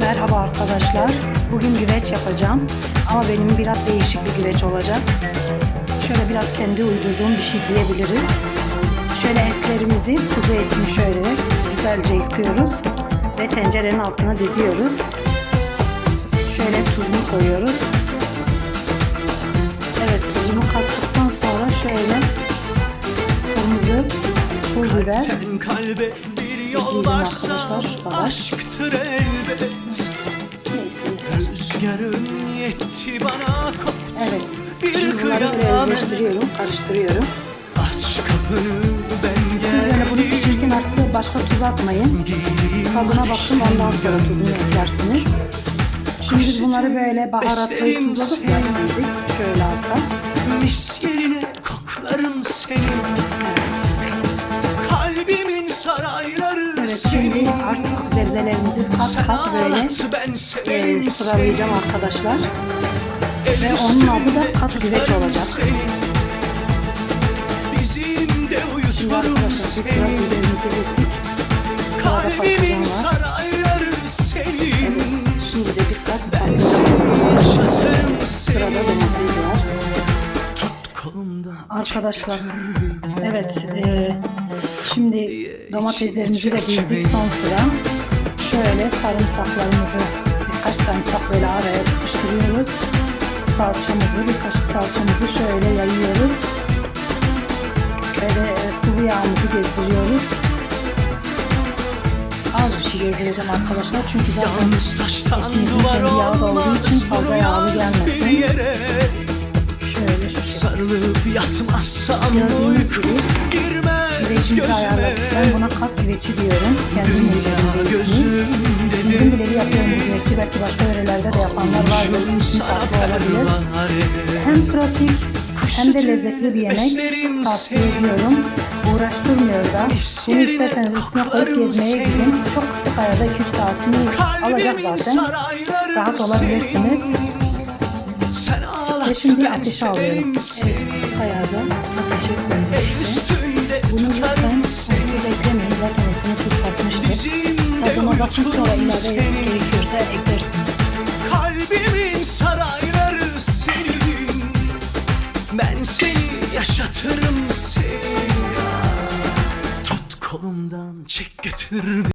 Merhaba arkadaşlar. Bugün güveç yapacağım. Ama benim biraz değişik bir güveç olacak. Şöyle biraz kendi uydurduğum bir şey diyebiliriz. Şöyle etlerimizi, kuzu etini şöyle güzelce yıkıyoruz. Ve tencerenin altına diziyoruz. Şöyle tuzunu koyuyoruz. Evet tuzunu kattıktan sonra şöyle kırmızı pul biber, Kalpten kalbe bir yol Ekleyeceğim varsa arkadaşlar, şu kadar. aşktır elbet. Rüzgarın yetti bana koptu Evet. bir Şimdi kıyamet özleştiriyorum, karıştırıyorum. Aç kapını ben Siz böyle bunu geldim pişirirken artık başka tuz atmayın. Tadına ateşten ondan sonra tuzunu eklersiniz. Şimdi biz bunları böyle baharatlayıp tuzladık ya. Şöyle alta. Mis şimdi artık sebzelerimizi kat kat böyle e, sıralayacağım arkadaşlar. Ve onun adı da kat güveç olacak. seni. Bizim de Şimdi arkadaşlar bir sıra biberimizi dizdik. Sırada patlıcan var. Şimdi de dikkat Ben patlıcan. yaşatırım Sırada domates var. Arkadaşlar evet e, şimdi domateslerimizi de dizdik son sıra. Şöyle sarımsaklarımızı birkaç sarımsak böyle araya sıkıştırıyoruz. Salçamızı bir kaşık salçamızı şöyle yayıyoruz. Ve de e, sıvı yağımızı gezdiriyoruz. Az bir şey gezdireceğim arkadaşlar çünkü zaten etimizin kendi yağı da olduğu için fazla yağlı gelmesin. şöyle şu şekilde. Sarılıp yatmazsam uyku girmez Güvecimizi gözüme ayarladık. Ben buna kat güveci diyorum. Kendim bu ismi. Bildim bileli yapıyorum bu güveci. Belki başka yörelerde de yapanlar vardır. İsmi farklı olabilir. Hem pratik hem de lezzetli bir yemek. Tavsiye ediyorum. Uğraştırmıyor da. Bunu isterseniz üstüne koyup gezmeye gidin. Çok kısık ayarda 2-3 saatini alacak zaten. Rahat olabilirsiniz. Ve şimdi ateşe alıyorum. Evet kısık ayarda Bakın sonra ilave eklersiniz. Kalbimin sarayları senin Ben seni yaşatırım seni Tut kolumdan çek götür